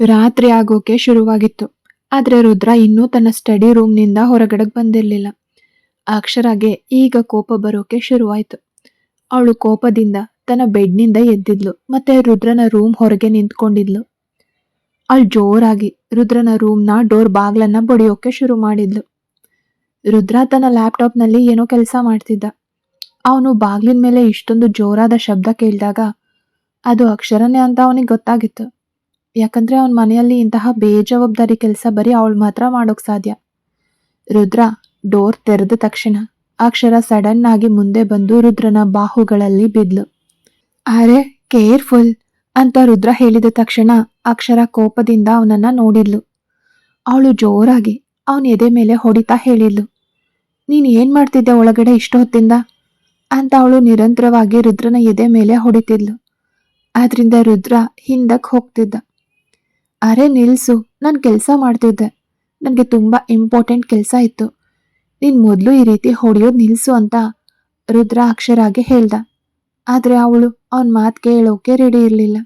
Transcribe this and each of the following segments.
ರಾತ್ರಿ ಆಗೋಕೆ ಶುರುವಾಗಿತ್ತು. ಆದ್ರೆ ರುದ್ರ ಇನ್ನೂ ತನ್ನ ಸ್ಟಡಿ ರೂಮ್ನಿಂದ ಹೊರಗಡೆಗೆ ಬಂದಿರಲಿಲ್ಲ. ಅಕ್ಷರಾಗೆ ಈಗ ಕೋಪ ಬರೋಕೆ ಶುರುವಾಯ್ತು. ಅವಳು ಕೋಪದಿಂದ ತನ್ನ ಬೆಡ್ನಿಂದ ಎದ್ದಿದ್ಲು, ಮತ್ತೆ ರುದ್ರನ ರೂಮ್ ಹೊರಗೆ ನಿಂತ್ಕೊಂಡಿದ್ಲು. ಅವಳು ಜೋರಾಗಿ ರುದ್ರನ ರೂಮ್ನ ಡೋರ್ ಬಾಗ್ಲನ್ನ ಬಡಿಯೋಕೆ ಶುರು ಮಾಡಿದ್ಲು. ರುದ್ರ ತನ್ನ ಲ್ಯಾಪ್ಟಾಪ್ನಲ್ಲಿ ಏನೋ ಕೆಲಸ ಮಾಡ್ತಿದ್ದ. ಅವನು ಬಾಗ್ಲಿನ ಮೇಲೆ ಇಷ್ಟೊಂದು ಜೋರಾದ ಶಬ್ದ ಕೇಳಿದಾಗ ಅದು ಅಕ್ಷರನೇ ಅಂತ ಅವನಿಗೆ ಗೊತ್ತಾಗಿತ್ತು. ಯಾಕಂದ್ರೆ ಅವನ ಮನೆಯಲ್ಲಿ ಇಂತಹ ಬೇಜವಾಬ್ದಾರಿ ಕೆಲಸ ಬರೀ ಅವಳು ಮಾತ್ರ ಮಾಡೋಕ್ ಸಾಧ್ಯ. ರುದ್ರ ಡೋರ್ ತೆರೆದ ತಕ್ಷಣ ಅಕ್ಷರ ಸಡನ್ ಆಗಿ ಮುಂದೆ ಬಂದು ರುದ್ರನ ಬಾಹುಗಳಲ್ಲಿ ಬಿದ್ಲು. ಅರೆ, ಕೇರ್ಫುಲ್ ಅಂತ ರುದ್ರ ಹೇಳಿದ ತಕ್ಷಣ ಅಕ್ಷರ ಕೋಪದಿಂದ ಅವನನ್ನ ನೋಡಿದ್ಲು. ಅವಳು ಜೋರಾಗಿ ಅವನ ಎದೆ ಮೇಲೆ ಹೊಡಿತಾ ಹೇಳಿದ್ಲು. ನೀನು ಏನ್ ಮಾಡ್ತಿದ್ದೆ ಒಳಗಡೆ ಇಷ್ಟು ಹೊತ್ತಿಂದ? ಅಂತ ಅವಳು ನಿರಂತರವಾಗಿ ರುದ್ರನ ಎದೆ ಮೇಲೆ ಹೊಡಿತಿದ್ಲು. ಆದ್ರಿಂದ ರುದ್ರ ಹಿಂದಕ್ಕೆ ಹೋಗ್ತಿದ್ದ. ಅರೆ ನಿಲ್ಸು, ನಾನು ಕೆಲಸ ಮಾಡ್ತಿದ್ದೆ. ನನಗೆ ತುಂಬ ಇಂಪಾರ್ಟೆಂಟ್ ಕೆಲಸ ಇತ್ತು. ನೀನ್ ಮೊದಲು ಈ ರೀತಿ ಹೊಡೆಯೋದು ನಿಲ್ಸು ಅಂತ ರುದ್ರ ಅಕ್ಷರಾಗೆ ಹೇಳ್ದ. ಆದರೆ ಅವಳು ಅವನ ಮಾತು ಕೇಳೋಕೆ ರೆಡಿ ಇರಲಿಲ್ಲ.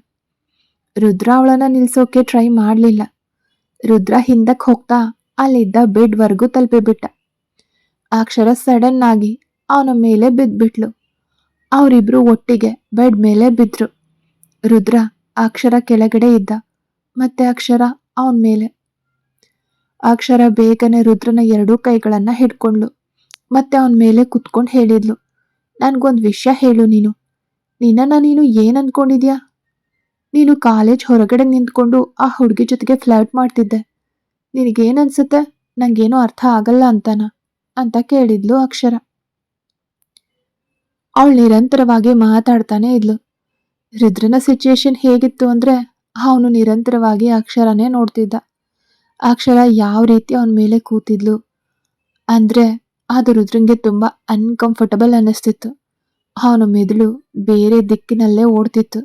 ರುದ್ರ ಅವಳನ್ನು ನಿಲ್ಸೋಕೆ ಟ್ರೈ ಮಾಡಲಿಲ್ಲ. ರುದ್ರ ಹಿಂದಕ್ಕೆ ಹೋಗ್ತಾ ಅಲ್ಲಿದ್ದ ಬೆಡ್ವರೆಗೂ ತಲುಪಿಬಿಟ್ಟ. ಅಕ್ಷರ ಸಡನ್ ಆಗಿ ಅವನ ಮೇಲೆ ಬಿದ್ದುಬಿಟ್ಲು ಅವರಿಬ್ರು ಒಟ್ಟಿಗೆ ಬೆಡ್ ಮೇಲೆ ಬಿದ್ರು. ರುದ್ರ ಅಕ್ಷರ ಕೆಳಗಡೆ ಇದ್ದ. ಮತ್ತೆ ಅಕ್ಷರ ಅವನ ಮೇಲೆ. ಅಕ್ಷರ ಬೇಗನೆ ರುದ್ರನ ಎರಡೂ ಕೈಗಳನ್ನ ಹಿಡ್ಕೊಂಡ್ಲು ಮತ್ತೆ ಅವನ ಮೇಲೆ ಕುತ್ಕೊಂಡು ಹೇಳಿದ್ಲು, ನನ್ಗೊಂದ್ ವಿಷಯ ಹೇಳು ನೀನು. ನಿನ್ನನ್ನ ನೀನು ಏನ್ ಅನ್ಕೊಂಡಿದ್ಯಾ? ನೀನು ಕಾಲೇಜ್ ಹೊರಗಡೆ ನಿಂತ್ಕೊಂಡು ಆ ಹುಡುಗಿ ಜೊತೆಗೆ ಫ್ಲರ್ಟ್ ಮಾಡ್ತಿದ್ದೆ. ನಿನಗೇನ್ ಅನ್ಸುತ್ತೆ? ಅರ್ಥ ಆಗಲ್ಲ ಅಂತಾನ? ಅಂತ ಕೇಳಿದ್ಲು ಅಕ್ಷರ. ಅವಳು ನಿರಂತರವಾಗಿ ಮಾತಾಡ್ತಾನೆ ಇದ್ಲು. ರುದ್ರನ ಸಿಚುಯೇಷನ್ ಹೇಗಿತ್ತು ಅಂದ್ರೆ ಅವನು ನಿರಂತರವಾಗಿ ಅಕ್ಷರನೇ ನೋಡ್ತಿದ್ದ. ಅಕ್ಷರ ಯಾವ ರೀತಿ ಅವನ ಮೇಲೆ ಕೂತಿದ್ಲು ಅಂದರೆ ಅದು ರುದ್ರಂಗೆ ತುಂಬ ಅನ್ಕಂಫರ್ಟಬಲ್ ಅನ್ನಿಸ್ತಿತ್ತು. ಅವನ ಮೆದುಳು ಬೇರೆ ದಿಕ್ಕಿನಲ್ಲೇ ಓಡ್ತಿತ್ತು.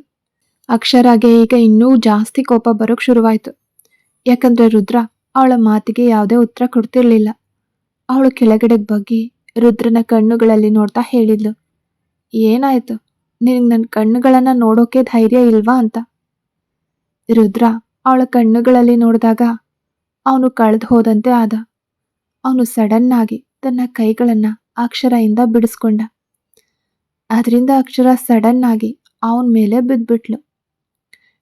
ಅಕ್ಷರಾಗೆ ಈಗ ಇನ್ನೂ ಜಾಸ್ತಿ ಕೋಪ ಬರೋಕ್ಕೆ ಶುರುವಾಯಿತು. ಯಾಕಂದರೆ ರುದ್ರ ಅವಳ ಮಾತಿಗೆ ಯಾವುದೇ ಉತ್ತರ ಕೊಡ್ತಿರಲಿಲ್ಲ. ಅವಳು ಕೆಳಗಡೆ ಬಗ್ಗಿ ರುದ್ರನ ಕಣ್ಣುಗಳಲ್ಲಿ ನೋಡ್ತಾ ಹೇಳಿದ್ಲು, ಏನಾಯಿತು? ನಿನಗೆ ನನ್ನ ಕಣ್ಣುಗಳನ್ನು ನೋಡೋಕೆ ಧೈರ್ಯ ಇಲ್ವಾ ಅಂತ. ರುದ್ರ ಅವಳ ಕಣ್ಣುಗಳಲ್ಲಿ ನೋಡಿದಾಗ ಅವನು ಕಳೆದು ಹೋದಂತೆ ಆದ. ಅವನು ಸಡನ್ ಆಗಿ ತನ್ನ ಕೈಗಳನ್ನು ಅಕ್ಷರದಿಂದ ಬಿಡಿಸ್ಕೊಂಡ. ಅದರಿಂದ ಅಕ್ಷರ ಸಡನ್ ಆಗಿ ಅವನ ಮೇಲೆ ಬಿದ್ದ್ಬಿಟ್ಲು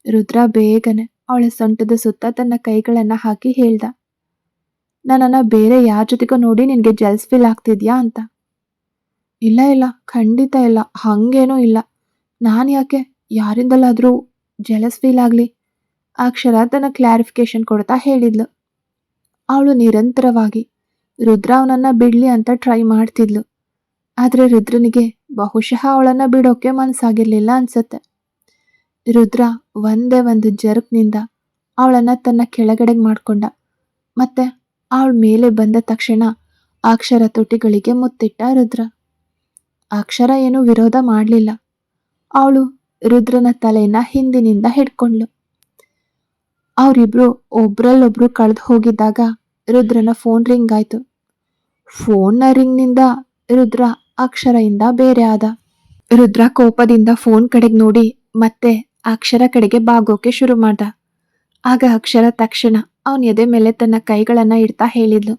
ರುದ್ರ ಬೇಗನೆ ಅವಳ ಸೊಂಟದ ಸುತ್ತ ತನ್ನ ಕೈಗಳನ್ನು ಹಾಕಿ ಹೇಳ್ದ. ನನ್ನನ್ನ ಬೇರೆ ಯಾರ ಜೊತೆಗೂ ನೋಡಿ ನಿನಗೆ ಜಲ್ಸ್ ಫೀಲ್ ಆಗ್ತಿದ್ಯಾ ಅಂತ. ಇಲ್ಲ ಇಲ್ಲ, ಖಂಡಿತ ಇಲ್ಲ, ಹಾಗೇನೂ ಇಲ್ಲ. ನಾನು ಯಾಕೆ ಯಾರಿಂದಲಾದರೂ ಜೆಲಸ್ ಫೀಲ್ ಆಗಲಿ? ಅಕ್ಷರ ತನ್ನ ಕ್ಲಾರಿಫಿಕೇಶನ್ ಕೊಡ್ತಾ ಹೇಳಿದ್ಲು. ಅವಳು ನಿರಂತರವಾಗಿ, ರುದ್ರ ಅವನನ್ನ ಬಿಡ್ಲಿ ಅಂತ ಟ್ರೈ ಮಾಡ್ತಿದ್ಲು. ಆದರೆ ರುದ್ರನಿಗೆ ಬಹುಶಃ ಅವಳನ್ನ ಬಿಡೋಕೆ ಮನ್ಸಾಗಿರ್ಲಿಲ್ಲ ಅನ್ಸತ್ತೆ. ರುದ್ರ ಒಂದೇ ಒಂದು ಜರ್ಕ್ನಿಂದ ಅವಳನ್ನ ತನ್ನ ಕೆಳಗಡೆಗೆ ಮಾಡ್ಕೊಂಡ. ಮತ್ತೆ ಅವಳ ಮೇಲೆ ಬಂದ ತಕ್ಷಣ ಅಕ್ಷರ ತುಟಿಗಳಿಗೆ ಮುತ್ತಿಟ್ಟ ರುದ್ರ. ಅಕ್ಷರ ಏನೂ ವಿರೋಧ ಮಾಡಲಿಲ್ಲ. ಅವಳು ರುದ್ರನ ತಲೆಯನ್ನ ಹಿಂದಿನಿಂದ ಹಿಡ್ಕೊಂಡ್ಲು ಅವರಿಬ್ರು ಒಬ್ರಲ್ಲೊಬ್ರು ಕಳೆದು ಹೋಗಿದ್ದಾಗ ರುದ್ರನ ಫೋನ್ ರಿಂಗ್ ಆಯ್ತು. ಫೋನ್ನ ರಿಂಗ್ನಿಂದ ರುದ್ರ ಅಕ್ಷರದಿಂದ ಬೇರೆ ಆದ. ರುದ್ರ ಕೋಪದಿಂದ ಫೋನ್ ಕಡೆಗೆ ನೋಡಿ ಮತ್ತೆ ಅಕ್ಷರ ಕಡೆಗೆ ಬಾಗೋಕೆ ಶುರು ಮಾಡ್ದ. ಆಗ ಅಕ್ಷರ ತಕ್ಷಣ ಅವನ ಎದೆ ಮೇಲೆ ತನ್ನ ಕೈಗಳನ್ನ ಇಡ್ತಾ ಹೇಳಿದ್ಲು.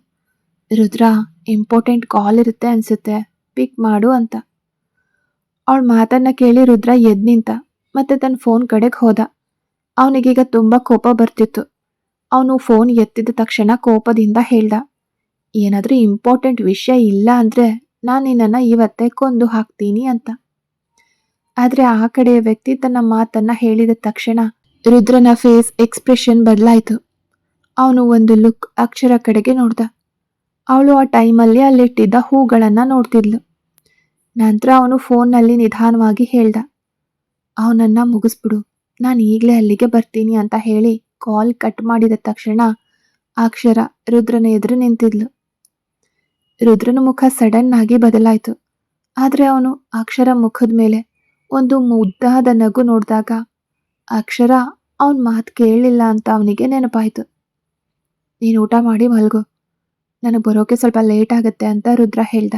ರುದ್ರ ಇಂಪಾರ್ಟೆಂಟ್ ಕಾಲ್ ಇರುತ್ತೆ ಅನ್ಸುತ್ತೆ ಪಿಕ್ ಮಾಡು ಅಂತ. ಅವಳ ಮಾತನ್ನ ಕೇಳಿ ರುದ್ರ ಎದ್ ನಿಂತ ಮತ್ತೆ ತನ್ನ ಫೋನ್ ಕಡೆಗೆ ಹೋದ. ಅವನಿಗೀಗ ತುಂಬಾ ಕೋಪ ಬರ್ತಿತ್ತು. ಅವನು ಫೋನ್ ಎತ್ತಿದ ತಕ್ಷಣ ಕೋಪದಿಂದ ಹೇಳ್ದ, ಏನಾದ್ರೂ ಇಂಪಾರ್ಟೆಂಟ್ ವಿಷಯ ಇಲ್ಲ ಅಂದ್ರೆ ನಾನು ನಿನ್ನನ್ನು ಇವತ್ತೇ ಕೊಂದು ಹಾಕ್ತೀನಿ ಅಂತ. ಆದ್ರೆ ಆ ಕಡೆಯ ವ್ಯಕ್ತಿ ತನ್ನ ಮಾತನ್ನ ಹೇಳಿದ ತಕ್ಷಣ ರುದ್ರನ ಫೇಸ್ ಎಕ್ಸ್ಪ್ರೆಷನ್ ಬದಲಾಯಿತು. ಅವನು ಒಂದು ಲುಕ್ ಅಕ್ಷರ ಕಡೆಗೆ ನೋಡ್ದ. ಅವಳು ಆ ಟೈಮಲ್ಲಿ ಅಲ್ಲಿಟ್ಟಿದ್ದ ಹೂಗಳನ್ನು ನೋಡ್ತಿದ್ಲು. ನಂತರ ಅವನು ಫೋನ್ನಲ್ಲಿ ನಿಧಾನವಾಗಿ ಹೇಳ್ದ, ಅವನನ್ನು ಮುಗಿಸ್ಬಿಡು. ನಾನು ಈಗಲೇ ಅಲ್ಲಿಗೆ ಬರ್ತೀನಿ ಅಂತ ಹೇಳಿ ಕಾಲ್ ಕಟ್ ಮಾಡಿದ ತಕ್ಷಣ ಅಕ್ಷರ ರುದ್ರನ ಎದುರು ನಿಂತಿದ್ಲು. ರುದ್ರನ ಮುಖ ಸಡನ್ ಆಗಿ ಬದಲಾಯಿತು. ಆದರೆ ಅವನು ಅಕ್ಷರ ಮುಖದ ಮೇಲೆ ಒಂದು ಮುದ್ದಾದ ನಗು ನೋಡಿದಾಗ ಅಕ್ಷರ ಅವನ ಮಾತು ಕೇಳಲಿಲ್ಲ ಅಂತ ಅವನಿಗೆ ನೆನಪಾಯಿತು. ನೀನು ಊಟ ಮಾಡಿ ಮಲ್ಗು. ನನಗೆ ಬರೋಕೆ ಸ್ವಲ್ಪ ಲೇಟ್ ಆಗುತ್ತೆ ಅಂತ ರುದ್ರ ಹೇಳ್ದ.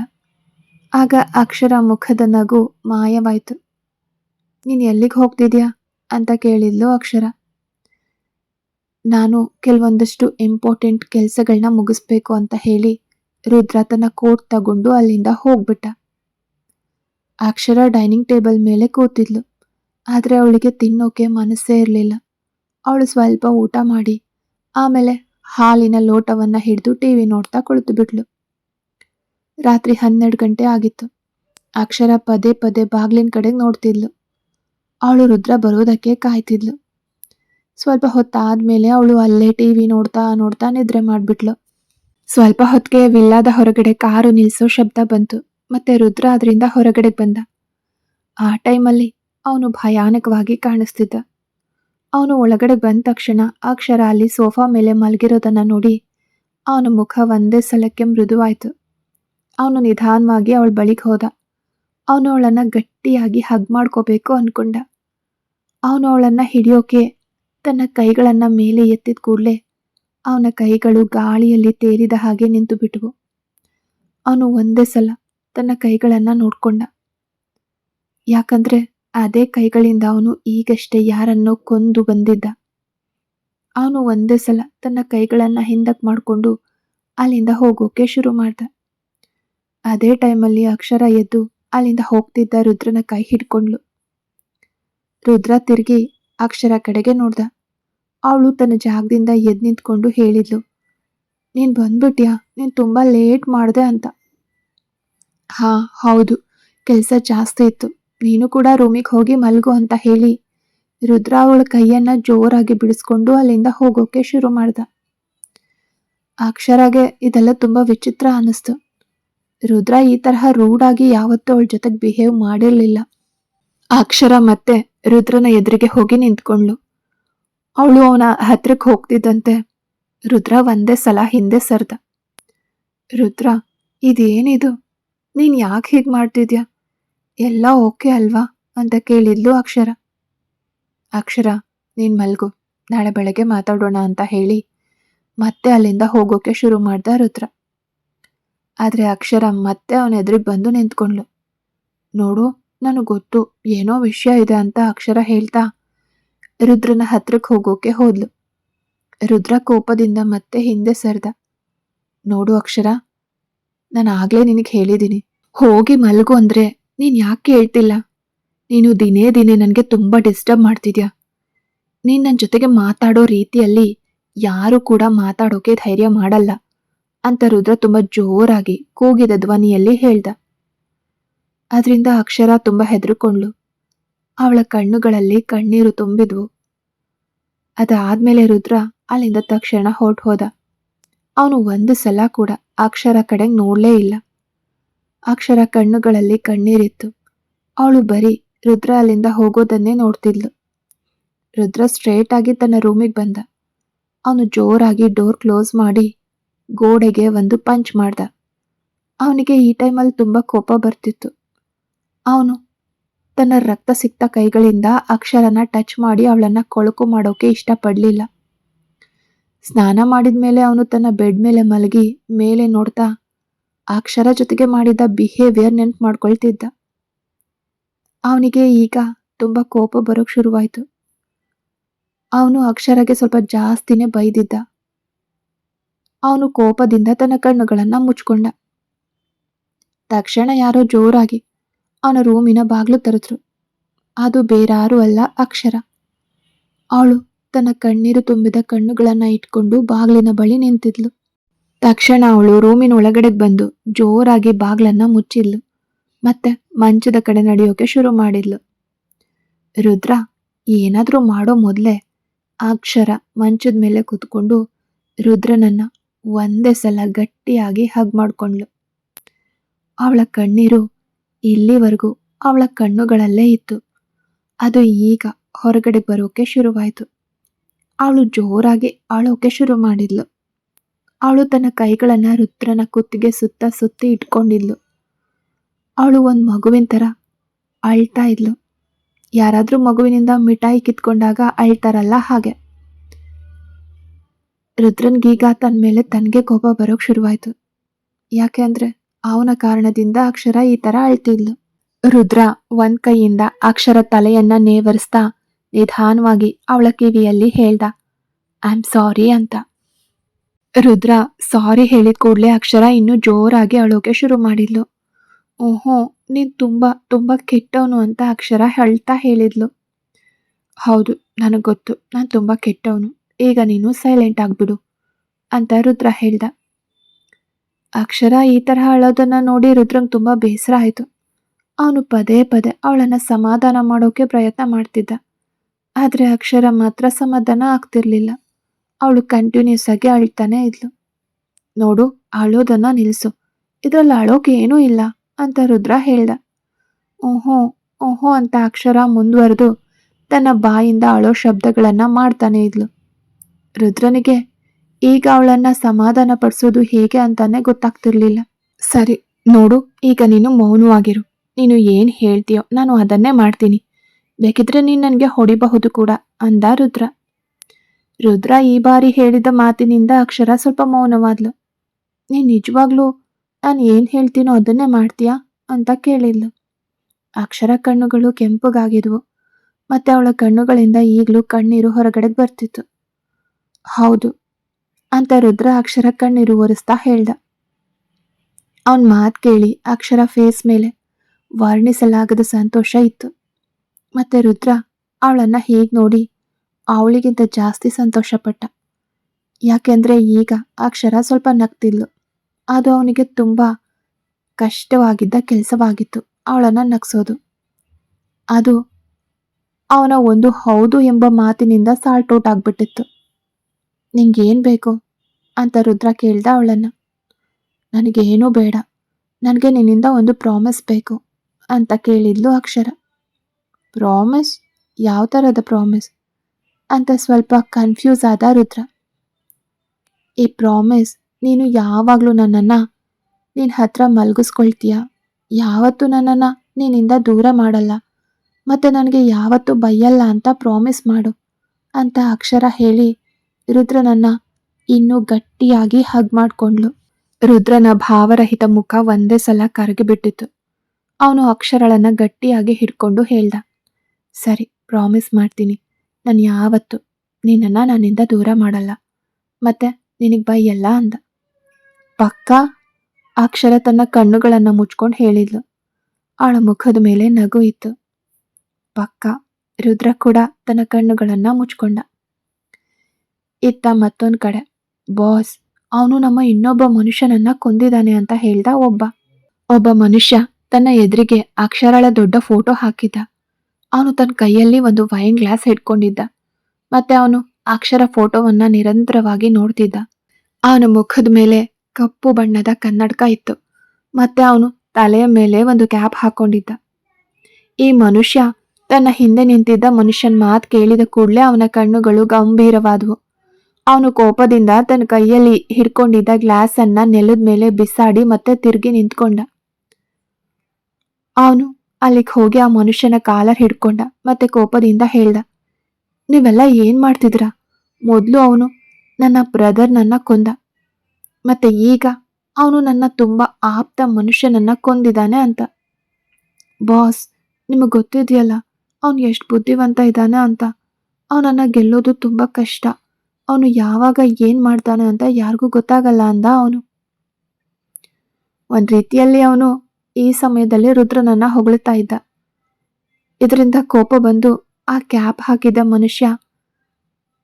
ಆಗ ಅಕ್ಷರ ಮುಖದ ನಗು ಮಾಯವಾಯಿತು. ನೀನು ಎಲ್ಲಿಗೆ ಹೋಗ್ತಿದ್ಯಾ? ಅಂತ ಕೇಳಿದ್ಲು ಅಕ್ಷರ. ನಾನು ಕೆಲವೊಂದಷ್ಟು ಇಂಪಾರ್ಟೆಂಟ್ ಕೆಲಸಗಳನ್ನ ಮುಗಿಸ್ಬೇಕು ಅಂತ ಹೇಳಿ ರುದ್ರ ತನ್ನ ಕೋಟ್ ತಗೊಂಡು ಅಲ್ಲಿಂದ ಹೋಗ್ಬಿಟ್ಟ. ಅಕ್ಷರ ಡೈನಿಂಗ್ ಟೇಬಲ್ ಮೇಲೆ ಕೂತಿದ್ಲು. ಆದರೆ ಅವಳಿಗೆ ತಿನ್ನೋಕೆ ಮನಸ್ಸೇ ಇರಲಿಲ್ಲ. ಅವಳು ಸ್ವಲ್ಪ ಊಟ ಮಾಡಿ, ಆಮೇಲೆ ಹಾಲಿನ ಲೋಟವನ್ನ ಹಿಡಿದು ಟಿವಿ ನೋಡ್ತಾ ಕುಳಿತು ಬಿಟ್ಲು ರಾತ್ರಿ ಹನ್ನೆರಡು ಗಂಟೆ ಆಗಿತ್ತು. ಅಕ್ಷರ ಪದೇ ಪದೇ ಬಾಗ್ಲಿನ ಕಡೆಗೆ ನೋಡ್ತಿದ್ಲು. ಅವಳು ರುದ್ರ ಬರೋದಕ್ಕೆ ಕಾಯ್ತಿದ್ಲು. ಸ್ವಲ್ಪ ಹೊತ್ತಾದ್ಮೇಲೆ ಅವಳು ಅಲ್ಲೇ ಟಿವಿ ನೋಡ್ತಾ ನೋಡ್ತಾ ನಿದ್ರೆ ಮಾಡ್ಬಿಟ್ಲು. ಸ್ವಲ್ಪ ಹೊತ್ತಿಗೆ ವಿಲ್ಲಾದ ಹೊರಗಡೆ ಕಾರು ನಿಲ್ಸೋ ಶಬ್ದ ಬಂತು. ಮತ್ತೆ ರುದ್ರ ಅದರಿಂದ ಹೊರಗಡೆ ಬಂದ. ಆ ಟೈಮಲ್ಲಿ ಅವನು ಭಯಾನಕವಾಗಿ ಕಾಣಿಸ್ತಿದ್ದ. ಅವನು ಒಳಗಡೆ ಬಂದ ತಕ್ಷಣ ಅಕ್ಷರ ಅಲ್ಲಿ ಸೋಫಾ ಮೇಲೆ ಮಲಗಿರೋದನ್ನ ನೋಡಿ ಅವನ ಮುಖ ಒಂದೇ ಸಲಕ್ಕೆ ಮೃದುವಾಯಿತು. ಅವನು ನಿಧಾನವಾಗಿ ಅವಳ ಬಳಿಗೆ ಹೋದ. ಅವನು ಅವಳನ್ನ ಗಟ್ಟಿಯಾಗಿ ಹಗ್ ಮಾಡ್ಕೋಬೇಕು ಅನ್ಕೊಂಡ. ಅವನು ಅವಳನ್ನ ಹಿಡಿಯೋಕೆ ತನ್ನ ಕೈಗಳನ್ನ ಮೇಲೆ ಎತ್ತಿದ ಕೂಡಲೇ ಅವನ ಕೈಗಳು ಗಾಳಿಯಲ್ಲಿ ತೇಲಿದ ಹಾಗೆ ನಿಂತು ಬಿಟ್ಟವು ಅವನು ಒಂದೇ ಸಲ ತನ್ನ ಕೈಗಳನ್ನ ನೋಡ್ಕೊಂಡ. ಯಾಕಂದ್ರೆ ಅದೇ ಕೈಗಳಿಂದ ಅವನು ಈಗಷ್ಟೇ ಯಾರನ್ನೋ ಕೊಂದು ಬಂದಿದ್ದ. ಅವನು ಒಂದೇ ಸಲ ತನ್ನ ಕೈಗಳನ್ನ ಹಿಂದಕ್ಕೆ ಮಾಡಿಕೊಂಡು ಅಲ್ಲಿಂದ ಹೋಗೋಕೆ ಶುರು ಮಾಡ್ದ. ಅದೇ ಟೈಮಲ್ಲಿ ಅಕ್ಷರ ಎದ್ದು ಅಲ್ಲಿಂದ ಹೋಗ್ತಿದ್ದ ರುದ್ರನ ಕೈ ಹಿಡ್ಕೊಂಡ್ಲು ರುದ್ರ ತಿರುಗಿ ಅಕ್ಷರ ಕಡೆಗೆ ನೋಡ್ದ. ಅವಳು ತನ್ನ ಜಾಗದಿಂದ ಎದ್ದು ನಿಂತ್ಕೊಂಡು ಹೇಳಿದ್ಲು, ನೀನ್ ಬಂದ್ಬಿಟ್ಯಾ? ನೀನು ತುಂಬಾ ಲೇಟ್ ಮಾಡ್ದೆ ಅಂತ. ಹಾ, ಹೌದು. ಕೆಲಸ ಜಾಸ್ತಿ ಇತ್ತು. ನೀನು ಕೂಡ ರೂಮಿಗೆ ಹೋಗಿ ಮಲ್ಗು ಅಂತ ಹೇಳಿ. ರುದ್ರ ಅವಳ ಕೈಯನ್ನ ಜೋರಾಗಿ ಬಿಡಿಸ್ಕೊಂಡು ಅಲ್ಲಿಂದ ಹೋಗೋಕೆ ಶುರು ಮಾಡ್ದ. ಅಕ್ಷರಾಗೆ ಇದೆಲ್ಲ ತುಂಬಾ ವಿಚಿತ್ರ ಅನ್ನಿಸ್ತು ರುದ್ರ ಈ ತರಹ ರೂಡಾಗಿ ಯಾವತ್ತೂ ಅವಳ ಜೊತೆಗೆ ಬಿಹೇವ್ ಮಾಡಿರಲಿಲ್ಲ. ಅಕ್ಷರ ಮತ್ತೆ ರುದ್ರನ ಎದುರಿಗೆ ಹೋಗಿ ನಿಂತ್ಕೊಂಡ್ಳು. ಅವಳು ಅವನ ಹತ್ರಕ್ಕೆ ಹೋಗ್ತಿದ್ದಂತೆ. ರುದ್ರ ಒಂದೇ ಸಲ ಹಿಂದೆ ಸರ್ದ. ರುದ್ರ, ಇದೇನಿದು? ನೀನ್ ಯಾಕೆ ಹೀಗೆ ಮಾಡ್ತಿದ್ಯಾ? ಎಲ್ಲ ಓಕೆ ಅಲ್ವಾ? ಅಂತ ಕೇಳಿದ್ಲು ಅಕ್ಷರ. ಅಕ್ಷರ, ನೀನ್ ಮಲ್ಗು. ನಾಳೆ ಬೆಳಗ್ಗೆ ಮಾತಾಡೋಣ ಅಂತ ಹೇಳಿ ಮತ್ತೆ ಅಲ್ಲಿಂದ ಹೋಗೋಕೆ ಶುರು ಮಾಡ್ದ ರುದ್ರ. ಆದ್ರೆ ಅಕ್ಷರ ಮತ್ತೆ ಅವನ ಎದುರಿಗೆ ಬಂದು ನಿಂತ್ಕೊಂಡ್ಳು ನೋಡು, ನನಗೆ ಗೊತ್ತು, ಏನೋ ವಿಷಯ ಇದೆ ಅಂತ ಅಕ್ಷರ ಹೇಳ್ತಾ ರುದ್ರನ ಹತ್ರಕ್ಕೆ ಹೋಗೋಕೆ ಹೋದ್ಲು. ರುದ್ರ ಕೋಪದಿಂದ ಮತ್ತೆ ಹಿಂದೆ ಸರ್ದ. ನೋಡು ಅಕ್ಷರ, ನಾನು ಆಗ್ಲೇ ನಿನಗೆ ಹೇಳಿದ್ದೀನಿ ಹೋಗಿ ಮಲಗು ಅಂದ್ರೆ ನೀನು ಯಾಕೆ ಹೇಳ್ತಿಲ್ಲ ನೀನು ದಿನೇ ದಿನೇ ನನಗೆ ತುಂಬಾ ಡಿಸ್ಟರ್ಬ್ ಮಾಡ್ತಿದ್ಯಾ? ನೀನು ನನ್ನ ಜೊತೆಗೆ ಮಾತಾಡೋ ರೀತಿಯಲ್ಲಿ ಯಾರು ಕೂಡ ಮಾತಾಡೋಕೆ ಧೈರ್ಯ ಮಾಡಲ್ಲ. ಅಂತ ರುದ್ರ ತುಂಬಾ ಜೋರಾಗಿ ಕೂಗಿದ ಧ್ವನಿಯಲ್ಲಿ ಹೇಳ್ದ. ಅದರಿಂದ ಅಕ್ಷರ ತುಂಬಾ ಹೆದರುಕೊಂಡ್ಳು. ಅವಳ ಕಣ್ಣುಗಳಲ್ಲಿ ಕಣ್ಣೀರು ತುಂಬಿದ್ವು. ಅದಾದ್ಮೇಲೆ ರುದ್ರ ಅಲ್ಲಿಂದ ತಕ್ಷಣ ಹೊರಟು ಹೋದ. ಅವನು ಒಂದು ಸಲ ಕೂಡ ಅಕ್ಷರ ಕಡೆ ನೋಡ್ಲೇ ಇಲ್ಲ. ಅಕ್ಷರ ಕಣ್ಣುಗಳಲ್ಲಿ ಕಣ್ಣೀರಿತ್ತು. ಅವಳು ಬರೀ ರುದ್ರ ಅಲ್ಲಿಂದ ಹೋಗೋದನ್ನೇ ನೋಡ್ತಿದ್ಲು. ರುದ್ರ ಸ್ಟ್ರೇಟ್ ಆಗಿ ತನ್ನ ರೂಮಿಗೆ ಬಂದ. ಅವನು ಜೋರಾಗಿ ಡೋರ್ ಕ್ಲೋಸ್ ಮಾಡಿ ಗೋಡೆಗೆ ಒಂದು ಪಂಚ್ ಮಾಡ್ದ. ಅವನಿಗೆ ಈ ಟೈಮಲ್ಲಿ ತುಂಬ ಕೋಪ ಬರ್ತಿತ್ತು. ಅವನು ತನ್ನ ರಕ್ತ ಸಿಕ್ತ ಕೈಗಳಿಂದ ಅಕ್ಷರನ ಟಚ್ ಮಾಡಿ ಅವಳನ್ನ ಕೊಳಕು ಮಾಡೋಕೆ ಇಷ್ಟಪಡಲಿಲ್ಲ. ಸ್ನಾನ ಮಾಡಿದ ಮೇಲೆ ಅವನು ತನ್ನ ಬೆಡ್ ಮೇಲೆ ಮಲಗಿ ಮೇಲೆ ನೋಡ್ತಾ ಅಕ್ಷರ ಜೊತೆಗೆ ಮಾಡಿದ ಬಿಹೇವಿಯರ್ ನೆನ್ಪು ಮಾಡ್ಕೊಳ್ತಿದ್ದ. ಅವನಿಗೆ ಈಗ ತುಂಬ ಕೋಪ ಬರೋಕೆ ಶುರುವಾಯಿತು. ಅವನು ಅಕ್ಷರಗೆ ಸ್ವಲ್ಪ ಜಾಸ್ತಿನೇ ಬೈದಿದ್ದ. ಅವನು ಕೋಪದಿಂದ ತನ್ನ ಕಣ್ಣುಗಳನ್ನ ಮುಚ್ಕೊಂಡ. ತಕ್ಷಣ ಯಾರೋ ಜೋರಾಗಿ ಅವನ ರೂಮಿನ ಬಾಗ್ಲು ತರದ್ರು. ಅದು ಬೇರಾರು ಅಲ್ಲ, ಅಕ್ಷರ. ಅವಳು ತನ್ನ ಕಣ್ಣೀರು ತುಂಬಿದ ಕಣ್ಣುಗಳನ್ನ ಇಟ್ಕೊಂಡು ಬಾಗ್ಲಿನ ಬಳಿ ನಿಂತಿದ್ಲು. ತಕ್ಷಣ ಅವಳು ರೂಮಿನ ಒಳಗಡೆ ಬಂದು ಜೋರಾಗಿ ಬಾಗ್ಲನ್ನ ಮುಚ್ಚಿದ್ಲು. ಮತ್ತೆ ಮಂಚದ ಕಡೆ ನಡೆಯೋಕೆ ಶುರು ಮಾಡಿದ್ಲು. ರುದ್ರ, ಏನಾದರೂ ಮಾಡೋ ಮೊದಲೇ ಅಕ್ಷರ ಮಂಚದ ಮೇಲೆ ಕೂತ್ಕೊಂಡು ರುದ್ರನನ್ನ ಒಂದೇ ಸಲ ಗಟ್ಟಿಯಾಗಿ ಹಗ್ ಮಾಡಿಕೊಂಡ್ಳು ಅವಳ ಕಣ್ಣೀರು ಇಲ್ಲಿವರೆಗೂ ಅವಳ ಕಣ್ಣುಗಳಲ್ಲೇ ಇತ್ತು. ಅದು ಈಗ ಹೊರಗಡೆ ಬರೋಕೆ ಶುರುವಾಯಿತು. ಅವಳು ಜೋರಾಗಿ ಅಳೋಕೆ ಶುರು ಮಾಡಿದ್ಲು. ಅವಳು ತನ್ನ ಕೈಗಳನ್ನು ರುದ್ರನ ಕುತ್ತಿಗೆ ಸುತ್ತ ಸುತ್ತಿ ಇಟ್ಕೊಂಡಿದ್ಲು. ಅವಳು ಒಂದು ಮಗುವಿನ ಥರ ಅಳ್ತಾ ಇದ್ಲು. ಯಾರಾದರೂ ಮಗುವಿನಿಂದ ಮಿಠಾಯಿ ಕಿತ್ಕೊಂಡಾಗ ಅಳ್ತಾರಲ್ಲ ಹಾಗೆ. ರುದ್ರನ್ಗೀಗ ತನ್ನ ಮೇಲೆ ತನಗೆ ಕೋಪ ಬರೋಕ್ ಶುರುವಾಯ್ತು. ಯಾಕೆ ಅಂದ್ರೆ ಅವನ ಕಾರಣದಿಂದ ಅಕ್ಷರ ಈ ತರ ಅಳ್ತಿದ್ಲು. ರುದ್ರ ಒಂದ್ ಕೈಯಿಂದ ಅಕ್ಷರ ತಲೆಯನ್ನ ನೇವರಿಸ್ತಾ ನಿಧಾನವಾಗಿ ಅವಳ ಕಿವಿಯಲ್ಲಿ ಹೇಳ್ದ ಐ ಆಮ್ ಸಾರಿ ಅಂತ. ರುದ್ರ ಸಾರಿ ಹೇಳಿದ ಕೂಡಲೇ ಅಕ್ಷರ ಇನ್ನೂ ಜೋರಾಗಿ ಅಳೋಕೆ ಶುರು ಮಾಡಿದ್ಲು. ಓಹೋ, ನೀನು ತುಂಬಾ ತುಂಬಾ ಕೆಟ್ಟವನು ಅಂತ ಅಕ್ಷರ ಹೇಳ್ತಾ ಹೇಳಿದ್ಲು. ಹೌದು, ನನಗೆ ಗೊತ್ತು, ನಾನು ತುಂಬಾ ಕೆಟ್ಟವನು. ಈಗ ನೀನು ಸೈಲೆಂಟ್ ಆಗ್ಬಿಡು ಅಂತ ರುದ್ರ ಹೇಳ್ದ. ಅಕ್ಷರ ಈ ತರಹ ಅಳೋದನ್ನ ನೋಡಿ ರುದ್ರಂಗ್ ತುಂಬಾ ಬೇಸರ ಆಯ್ತು. ಅವನು ಪದೇ ಪದೇ ಅವಳನ್ನ ಸಮಾಧಾನ ಮಾಡೋಕೆ ಪ್ರಯತ್ನ ಮಾಡ್ತಿದ್ದ. ಆದ್ರೆ ಅಕ್ಷರ ಮಾತ್ರ ಸಮಾಧಾನ ಆಗ್ತಿರ್ಲಿಲ್ಲ. ಅವಳು ಕಂಟಿನ್ಯೂಸ್ ಆಗಿ ಅಳ್ತಾನೆ ಇದ್ಲು. ನೋಡು, ಅಳೋದನ್ನ ನಿಲ್ಸು. ಇದ್ರಲ್ಲಿ ಅಳೋಕೆ ಏನೂ ಇಲ್ಲ ಅಂತ ರುದ್ರ ಹೇಳ್ದ. ಓಹೋ ಓಹೋ ಅಂತ ಅಕ್ಷರ ಮುಂದುವರೆದು ತನ್ನ ಬಾಯಿಂದ ಅಳೋ ಶಬ್ದಗಳನ್ನ ಮಾಡ್ತಾನೆ ಇದ್ಲು. ರುದ್ರನಿಗೆ, ಈಗ ಅವಳನ್ನ ಸಮಾಧಾನ ಪಡಿಸೋದು ಹೇಗೆ ಅಂತಾನೆ ಗೊತ್ತಾಗ್ತಿರ್ಲಿಲ್ಲ. ಸರಿ, ನೋಡು, ಈಗ ನೀನು ಮೌನವಾಗಿರು. ನೀನು ಏನ್ ಹೇಳ್ತೀಯೋ ನಾನು ಅದನ್ನೇ ಮಾಡ್ತೀನಿ. ಬೇಕಿದ್ರೆ ನೀನು ನನಗೆ ಹೊಡಿಬಹುದು ಕೂಡ, ಅಂದ ರುದ್ರ. ರುದ್ರ ಈ ಬಾರಿ ಹೇಳಿದ ಮಾತಿನಿಂದ ಅಕ್ಷರ ಸ್ವಲ್ಪ ಮೌನವಾದ್ಲು. ನೀನ್ ನಿಜವಾಗ್ಲೂ ನಾನು ಏನ್ ಹೇಳ್ತೀನೋ ಅದನ್ನೇ ಮಾಡ್ತೀಯಾ ಅಂತ ಕೇಳಿದ್ಲು. ಅಕ್ಷರ ಕಣ್ಣುಗಳು ಕೆಂಪುಗಾಗಿದ್ವು. ಮತ್ತೆ ಅವಳ ಕಣ್ಣುಗಳಿಂದ ಈಗಲೂ ಕಣ್ಣೀರು ಹೊರಗಡೆ ಬರ್ತಿತ್ತು. ಹೌದು. ಅಂತ ರುದ್ರ ಅಕ್ಷರ ಕಣ್ಣೀರು ಒರೆಸ್ತಾ ಹೇಳ್ದ. ಅವನ್ ಮಾತು ಕೇಳಿ ಅಕ್ಷರ ಫೇಸ್ ಮೇಲೆ ವರ್ಣಿಸಲಾಗದ ಸಂತೋಷ ಇತ್ತು. ಮತ್ತೆ ರುದ್ರ ಅವಳನ್ನ ಹೀಗೆ ನೋಡಿ ಅವಳಿಗಿಂತ ಜಾಸ್ತಿ ಸಂತೋಷಪಟ್ಟ. ಯಾಕೆಂದ್ರೆ ಈಗ ಅಕ್ಷರ ಸ್ವಲ್ಪ ನಗ್ತಿದ್ಲು. ಅದು ಅವನಿಗೆ ತುಂಬಾ ಕಷ್ಟವಾಗಿದ್ದ ಕೆಲಸವಾಗಿತ್ತು ಅವಳನ್ನ ನಗ್ಸೋದು. ಅದು ಅವನ ಒಂದು ಹೌದು ಎಂಬ ಮಾತಿನಿಂದ ಸಾಲ್ಟ್ ಔಟ್ ಆಗ್ಬಿಟ್ಟಿತ್ತು ಏನು ಬೇಕು? ಅಂತ ರುದ್ರ ಕೇಳ್ದ ಅವಳನ್ನ. ನನಗೇನೂ ಬೇಡ. ನನಗೆ ನಿನ್ನಿಂದ ಒಂದು ಪ್ರಾಮಿಸ್ ಬೇಕು ಅಂತ ಕೇಳಿದ್ಲು ಅಕ್ಷರ. ಪ್ರಾಮಿಸ್? ಯಾವ ಥರದ ಪ್ರಾಮಿಸ್? ಅಂತ ಸ್ವಲ್ಪ ಕನ್ಫ್ಯೂಸ್ ಆದ ರುದ್ರ. ಈ ಪ್ರಾಮಿಸ್, ನೀನು ಯಾವಾಗಲೂ ನನ್ನನ್ನು ನಿನ್ನ ಹತ್ರ ಮಲಗಿಸ್ಕೊಳ್ತೀಯ? ಯಾವತ್ತೂ ನನ್ನನ್ನು ನಿನ್ನಿಂದ ದೂರ ಮಾಡಲ್ಲ. ಮತ್ತು ನನಗೆ ಯಾವತ್ತೂ ಬೈಯಲ್ಲ ಅಂತ ಪ್ರಾಮಿಸ್ ಮಾಡು ಅಂತ ಅಕ್ಷರ ಹೇಳಿ ರುದ್ರನನ್ನ ಇನ್ನೂ ಗಟ್ಟಿಯಾಗಿ ಹಗ್ ಮಾಡ್ಕೊಂಡ್ಲು ರುದ್ರನ ಭಾವರಹಿತ ಮುಖ ಒಂದೇ ಸಲ ಕರಗಿಬಿಟ್ಟಿತ್ತು ಅವನು ಅಕ್ಷರಳನ್ನ ಗಟ್ಟಿಯಾಗಿ ಹಿಡ್ಕೊಂಡು ಹೇಳ್ದ, ಸರಿ, ಪ್ರಾಮಿಸ್ ಮಾಡ್ತೀನಿ. ನಾನು ಯಾವತ್ತು ನಿನ್ನನ್ನು ನನ್ನಿಂದ ದೂರ ಮಾಡಲ್ಲ. ಮತ್ತೆ ನಿನಗೆ ಬೈಯಲ್ಲ ಅಂದ. ಪಕ್ಕ? ಅಕ್ಷರ ತನ್ನ ಕಣ್ಣುಗಳನ್ನು ಮುಚ್ಕೊಂಡು ಹೇಳಿದ್ಲು. ಅವಳ ಮುಖದ ಮೇಲೆ ನಗು ಇತ್ತು. ಪಕ್ಕ, ರುದ್ರ ಕೂಡ ತನ್ನ ಕಣ್ಣುಗಳನ್ನು ಮುಚ್ಕೊಂಡ. ಇತ್ತ ಮತ್ತೊಂದ್ ಕಡೆ, ಬಾಸ್, ಅವನು ನಮ್ಮ ಇನ್ನೊಬ್ಬ ಮನುಷ್ಯನನ್ನ ಕೊಂದಿದ್ದಾನೆ ಅಂತ ಹೇಳ್ದ ಒಬ್ಬ. ಒಬ್ಬ ಮನುಷ್ಯ ತನ್ನ ಎದುರಿಗೆ ಅಕ್ಷರಳ ದೊಡ್ಡ ಫೋಟೋ ಹಾಕಿದ್ದ ಅವನು ತನ್ನ ಕೈಯಲ್ಲಿ ಒಂದು ವೈನ್ ಗ್ಲಾಸ್ ಹಿಡ್ಕೊಂಡಿದ್ದ. ಮತ್ತೆ ಅವನು ಅಕ್ಷರ ಫೋಟೋವನ್ನ ನಿರಂತರವಾಗಿ ನೋಡ್ತಿದ್ದ. ಅವನ ಮುಖದ ಮೇಲೆ ಕಪ್ಪು ಬಣ್ಣದ ಕನ್ನಡಕ ಇತ್ತು. ಮತ್ತೆ ಅವನು ತಲೆಯ ಮೇಲೆ ಒಂದು ಕ್ಯಾಪ್ ಹಾಕೊಂಡಿದ್ದ. ಈ ಮನುಷ್ಯ ತನ್ನ ಹಿಂದೆ ನಿಂತಿದ್ದ ಮನುಷ್ಯನ್ ಮಾತು ಕೇಳಿದ ಕೂಡಲೇ ಅವನ ಕಣ್ಣುಗಳು ಗಂಭೀರವಾದವು. ಅವನು ಕೋಪದಿಂದ ತನ್ನ ಕೈಯಲ್ಲಿ ಹಿಡ್ಕೊಂಡಿದ್ದ ಗ್ಲಾಸ್ ಅನ್ನ ನೆಲದ ಮೇಲೆ ಬಿಸಾಡಿ ಮತ್ತೆ ತಿರುಗಿ ನಿಂತ್ಕೊಂಡ. ಅವನು ಅಲ್ಲಿಗೆ ಹೋಗಿ ಆ ಮನುಷ್ಯನ ಕಾಲರ್ ಹಿಡ್ಕೊಂಡ ಮತ್ತೆ ಕೋಪದಿಂದ ಹೇಳ್ದ, ನೀವೆಲ್ಲ ಏನ್ ಮಾಡ್ತಿದ್ರ ಮೊದಲು ಅವನು ನನ್ನ ಬ್ರದರ್ ನನ್ನ ಕೊಂದ. ಮತ್ತೆ ಈಗ ಅವನು ನನ್ನ ತುಂಬಾ ಆಪ್ತ ಮನುಷ್ಯನನ್ನ ಕೊಂದಿದ್ದಾನೆ ಅಂತ. ಬಾಸ್, ನಿಮಗೆ ಗೊತ್ತಿದೆಯಲ್ಲ, ಅವನು ಎಷ್ಟು ಬುದ್ಧಿವಂತ ಇದ್ದಾನೆ ಅಂತ. ಅವನನ್ನ ಗೆಲ್ಲೋದು ತುಂಬಾ ಕಷ್ಟ. ಅವನು ಯಾವಾಗ ಏನ್ ಮಾಡ್ತಾನೆ ಅಂತ ಯಾರಿಗೂ ಗೊತ್ತಾಗಲ್ಲ ಅಂದ ಅವನು. ಒಂದು ರೀತಿಯಲ್ಲಿ ಅವನು ಈ ಸಮಯದಲ್ಲಿ ರುದ್ರನನ್ನ ಹೊಗಳುತ್ತಾ ಇದ್ದ. ಇದರಿಂದ ಕೋಪ ಬಂದು ಆ ಕ್ಯಾಪ್ ಹಾಕಿದ ಮನುಷ್ಯ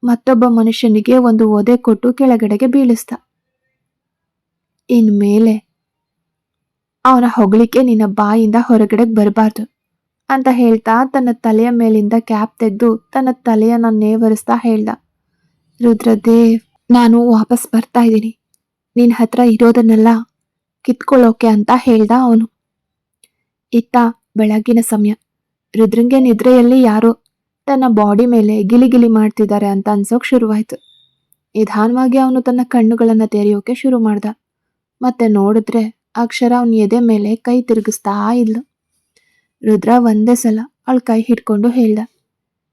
ಮತ್ತೊಬ್ಬ ಮನುಷ್ಯನಿಗೆ ಒಂದು ಒದೆ ಕೊಟ್ಟು ಕೆಳಗಡೆಗೆ ಬೀಳಿಸ್ದ. ಇನ್ಮೇಲೆ ಅವನ ಹೊಗಳಿಕೆ ನಿನ್ನ ಬಾಯಿಂದ ಹೊರಗಡೆ ಬರಬಾರ್ದು ಅಂತ ಹೇಳ್ತಾ ತನ್ನ ತಲೆಯ ಮೇಲಿಂದ ಕ್ಯಾಪ್ ತೆಗೆದು ತನ್ನ ತಲೆಯನ್ನ ನೇವರಿಸ್ತಾ ಹೇಳ್ದ. ರುದ್ರದೇವ್ ನಾನು ವಾಪಸ್ ಬರ್ತಾ ಇದ್ದೀನಿ. ನಿನ್ನ ಹತ್ರ ಇರೋದನ್ನೆಲ್ಲ ಕಿತ್ಕೊಳ್ಳೋಕೆ ಅಂತ ಹೇಳ್ದ ಅವನು. ಇತ್ತ ಬೆಳಗ್ಗಿನ ಸಮಯ. ರುದ್ರಂಗೆ ನಿದ್ರೆಯಲ್ಲಿ ಯಾರೋ ತನ್ನ ಬಾಡಿ ಮೇಲೆ ಗಿಲಿ ಗಿಲಿ ಮಾಡ್ತಿದ್ದಾರೆ ಅಂತ ಅನ್ಸೋಕೆ ಶುರುವಾಯಿತು. ನಿಧಾನವಾಗಿ ಅವನು ತನ್ನ ಕಣ್ಣುಗಳನ್ನು ತೆರೆಯೋಕೆ ಶುರು ಮಾಡ್ದ. ಮತ್ತೆ ನೋಡಿದ್ರೆ ಅಕ್ಷರ ಅವನ ಎದೆ ಮೇಲೆ ಕೈ ತಿರುಗಿಸ್ತಾ ಇಲ್ಲ ರುದ್ರ ಒಂದೇ ಸಲ ಅವಳು ಕೈ ಹಿಡ್ಕೊಂಡು ಹೇಳ್ದ,